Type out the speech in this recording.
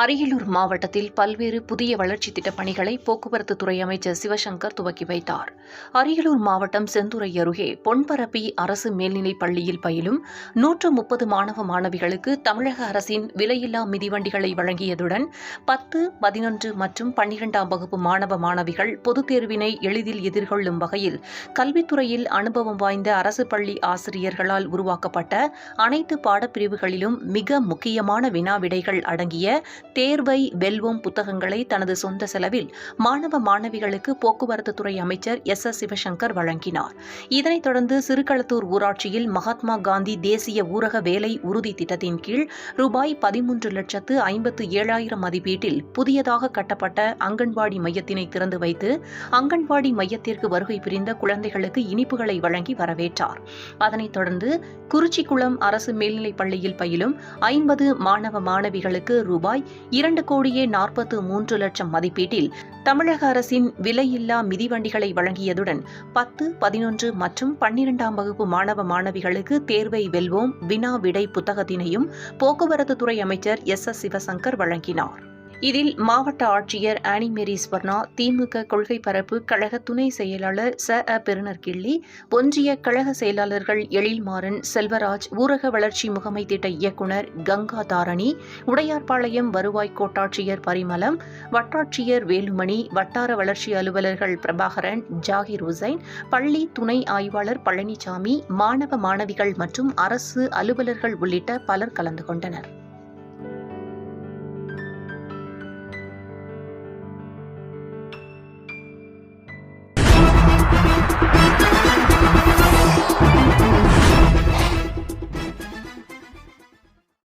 அரியலூர் மாவட்டத்தில் பல்வேறு புதிய வளர்ச்சி திட்டப் பணிகளை போக்குவரத்து துறை அமைச்சர் சிவசங்கர் துவக்கி வைத்தார். அரியலூர் மாவட்டம் செந்துறை அருகே பொன்பரப்பி அரசு மேல்நிலைப் பள்ளியில் பயிலும் நூற்று முப்பது மாணவ மாணவிகளுக்கு தமிழக அரசின் விலையில்லா மிதிவண்டிகளை வழங்கியதுடன் பத்து பதினொன்று மற்றும் பன்னிரெண்டாம் வகுப்பு மாணவ மாணவிகள் பொதுத் தேர்வினை எளிதில் எதிர்கொள்ளும் வகையில் கல்வித்துறையில் அனுபவம் வாய்ந்த அரசு பள்ளி ஆசிரியர்களால் உருவாக்கப்பட்ட அனைத்து பாடப்பிரிவுகளிலும் மிக முக்கியமான வினாவிடைகள் அடங்கிய தேர்வை வெல்வோம் புத்தகங்களை தனது சொந்த செலவில் மாணவ மாணவிகளுக்கு போக்குவரத்து துறை அமைச்சர் எஸ் எஸ் சிவசங்கர் வழங்கினார். இதனைத் தொடர்ந்து சிறுகளத்தூர் ஊராட்சியில் மகாத்மா காந்தி தேசிய ஊரக வேலை உறுதி திட்டத்தின் கீழ் ரூபாய் பதிமூன்று லட்சத்து ஐம்பத்து ஏழாயிரம் மதிப்பீட்டில் புதியதாக கட்டப்பட்ட அங்கன்வாடி மையத்தினை திறந்து வைத்து அங்கன்வாடி மையத்திற்கு வருகை புரிந்த குழந்தைகளுக்கு இனிப்புகளை வழங்கி வரவேற்றார். அதனைத் தொடர்ந்து குறிச்சிக்குளம் அரசு மேல்நிலைப் பள்ளியில் பயிலும் ஐம்பது மாணவ மாணவிகளுக்கு ரூபாய் இரண்டு கோடியே நாற்பத்து மூன்று லட்சம் மதிப்பீட்டில் தமிழக அரசின் விலையில்லா மிதிவண்டிகளை வழங்கியதுடன் பத்து பதினொன்று மற்றும் பன்னிரெண்டாம் வகுப்பு மாணவ மாணவிகளுக்கு தேர்வை வெல்வோம். வினா விடை புத்தகத்தினையும் போக்குவரத்து துறை அமைச்சர் எஸ் எஸ் சிவசங்கர் வழங்கினார். இதில் மாவட்ட ஆட்சியர் ஆனிமேரி ஸ்வர்ணா திமுக கொள்கை பரப்பு கழக துணை செயலாளர் ச. அ. பெருனர் கிள்ளி ஒன்றிய கழக செயலாளர்கள் எழில்மாறன் செல்வராஜ் ஊரக வளர்ச்சி முகமை திட்ட இயக்குநர் கங்கா தாரணி உடையார்பாளையம் வருவாய் கோட்டாட்சியர் பரிமளம் வட்டாட்சியர் வேலுமணி வட்டார வளர்ச்சி அலுவலர்கள் பிரபாகரன் ஜாகிர் ஹுசைன் பள்ளி துணை ஆய்வாளர் பழனிசாமி மாணவ மாணவிகள் மற்றும் அரசு அலுவலர்கள் உள்ளிட்ட பலர் கலந்து கொண்டனர்.